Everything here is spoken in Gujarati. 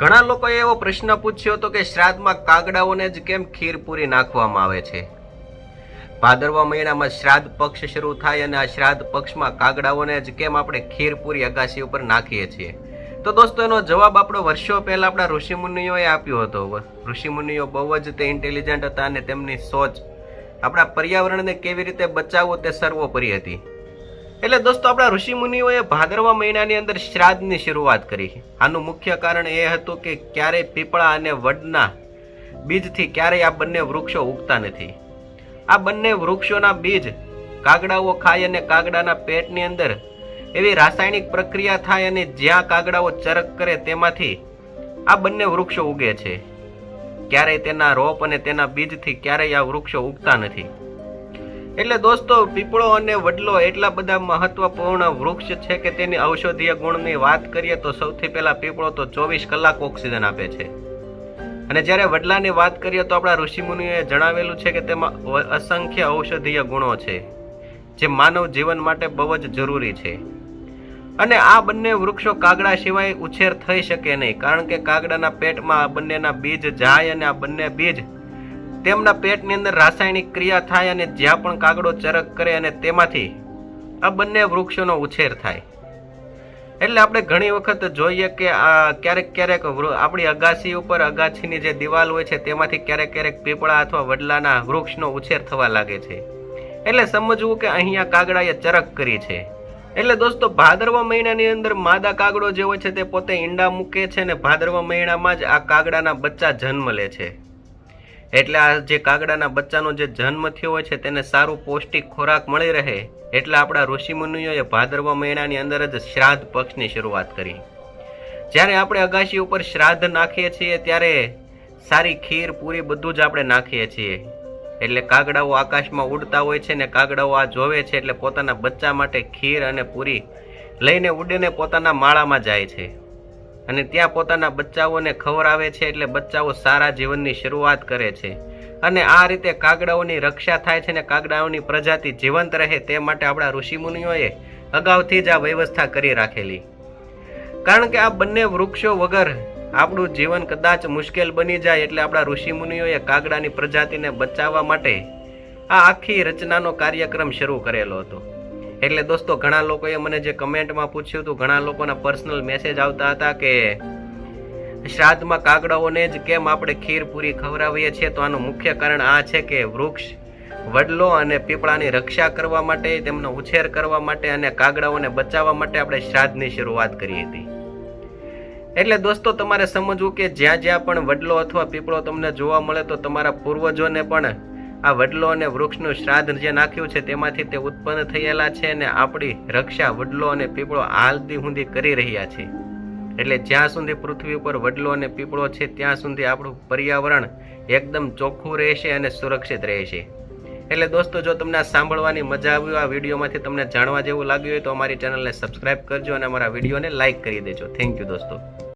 ઘણા લોકોએ એવો પ્રશ્ન પૂછ્યો હતો કે શ્રાદ્ધમાં કાગડાઓને જ કેમ ખીર પૂરી નાખવામાં આવે છે? ભાદરવા મહિનામાં શ્રાદ્ધ પક્ષ શરૂ થાય અને આ શ્રાદ્ધ પક્ષમાં કાગડાઓને જ કેમ આપણે ખીર પૂરી અગાસી ઉપર નાખીએ છીએ? તો દોસ્તો, એનો જવાબ આપણો વર્ષો પહેલા આપણા ઋષિમુનિઓએ આપ્યો હતો. ઋષિમુનિઓ બહુ જ તે ઇન્ટેલિજન્ટ હતા અને તેમની સોચ આપણા પર્યાવરણને કેવી રીતે બચાવવું તે સર્વોપરી હતી. એટલે દોસ્તો, આપણા ઋષિમુનિઓએ ભાદરવા મહિનાની અંદર શ્રાદ્ધની શરૂઆત કરી આનું મુખ્ય કારણ એ હતું કે ક્યારેય પીપળા અને વડના બીજથી ક્યારેય આ બંને વૃક્ષો ઉગતા નથી. આ બંને વૃક્ષોના બીજ કાગડાઓ ખાય અને કાગડાના પેટની અંદર એવી રાસાયણિક પ્રક્રિયા થાય અને જ્યાં કાગડાઓ ચરક કરે તેમાંથી આ બંને વૃક્ષો ઉગે છે. ક્યારેય તેના રોપ અને તેના બીજથી ક્યારેય આ વૃક્ષો ઉગતા નથી. એટલે દોસ્તો, પીપળો અને વડલો એટલા બધા મહત્વપૂર્ણ વૃક્ષ છે કે તેની ઔષધીય ગુણની વાત કરીએ તો સૌથી પહેલા પીપળો તો ચોવીસ કલાક ઓક્સિજન આપે છે. અને જ્યારે વડલાની વાત કરીએ તો આપણા ઋષિમુનિએ જણાવેલું છે કે તેમાં અસંખ્ય ઔષધીય ગુણો છે, જે માનવ જીવન માટે બહુ જ જરૂરી છે. અને આ બંને વૃક્ષો કાગડા સિવાય ઉછેર થઈ શકે નહીં, કારણ કે કાગડાના પેટમાં આ બંનેના બીજ જાય અને આ બંને બીજ તેમના પેટની અંદર રાસાયણિક ક્રિયા થાય અને જ્યાં પણ કાગડો ચરક કરે અને તેમાંથી આ બંને વૃક્ષોનો ઉછેર થાય. એટલે આપણે ઘણી વખત જોઈએ કે આ ક્યારેક ક્યારેક આપણી અગાસી ઉપર અગાસીની જે દિવાલ હોય છે, તેમાંથી ક્યારેક ક્યારેક પીપળા અથવા વડલાના વૃક્ષનો ઉછેર થવા લાગે છે. એટલે સમજવું કે અહીંયા કાગડાએ ચરક કરી છે. એટલે દોસ્તો, ભાદરવા મહિનાની અંદર માદા કાગડો જે હોય છે તે પોતે ઈંડા મૂકે છે અને ભાદરવા મહિનામાં જ આ કાગડાના બચ્ચા જન્મ લે છે. એટલે આ જે કાગડાના બચ્ચાનો જે જન્મ થયો હોય છે, તેને સારું પૌષ્ટિક ખોરાક મળી રહે એટલે આપણા ઋષિમુનિઓએ ભાદરવા મહિનાની અંદર જ શ્રાદ્ધ પક્ષની શરૂઆત કરી. જ્યારે આપણે અગાશી ઉપર શ્રાદ્ધ નાખીએ છીએ, ત્યારે સારી ખીર, પૂરી બધું જ આપણે નાખીએ છીએ. એટલે કાગડાઓ આકાશમાં ઉડતા હોય છે ને કાગડાઓ આ જોવે છે એટલે પોતાના બચ્ચા માટે ખીર અને પૂરી લઈને ઉડીને પોતાના માળામાં જાય છે. અને ત્યાં પોતાના બચ્ચાઓને ખવડાવે છે એટલે બચ્ચાઓ સારા જીવનની શરૂઆત કરે છે. અને આ રીતે કાગડાઓની રક્ષા થાય છે ને કાગડાઓની પ્રજાતિ જીવંત રહે તે માટે આપણા ઋષિમુનિઓએ અગાઉથી જ આ વ્યવસ્થા કરી રાખેલી. કારણ કે આ બંને વૃક્ષો વગર આપણું જીવન કદાચ મુશ્કેલ બની જાય એટલે આપણા ઋષિમુનિઓએ કાગડાની પ્રજાતિને બચાવવા માટે આ આખી રચનાનો કાર્યક્રમ શરૂ કરેલો હતો. એટલે દોસ્તો, ઘણા લોકોએ મને જે કમેન્ટમાં પૂછ્યું હતું, ઘણા લોકોના પર્સનલ મેસેજ આવતા હતા કે શ્રાદ્ધમાં કાગડાઓને જ કેમ આપણે ખીર પૂરી ખવડાવીએ છીએ? તો આનું મુખ્ય કારણ આ છે કે વૃક્ષ, વડલો અને પીપળાની રક્ષા કરવા માટે, તેમનો ઉછેર કરવા માટે અને કાગડાઓને બચાવવા માટે આપણે શ્રાદ્ધની શરૂઆત કરી હતી. એટલે દોસ્તો, તમારે સમજવું કે જ્યાં જ્યાં પણ વડલો અથવા પીપળો તમને જોવા મળે, તો તમારા પૂર્વજોને પણ આ વડલો અને વૃક્ષનું શ્રાદ્ધ જે નાખ્યું છે તેમાંથી તે ઉત્પન્ન થયેલા છે અને આપણી રક્ષા વડલો અને પીપળો હાલથી હુંદી કરી રહ્યા છે. એટલે જ્યાં સુધી પૃથ્વી ઉપર વડલો અને પીપળો છે, ત્યાં સુધી આપણું પર્યાવરણ એકદમ ચોખ્ખું રહેશે અને સુરક્ષિત રહેશે. એટલે દોસ્તો, જો તમને સાંભળવાની મજા આવી આ વિડીયોમાંથી તમને જાણવા જેવું લાગ્યું હોય, તો અમારી ચેનલને સબસ્ક્રાઈબ કરજો અને અમારા વિડીયોને લાઇક કરી દેજો. થેન્ક યુ દોસ્તો.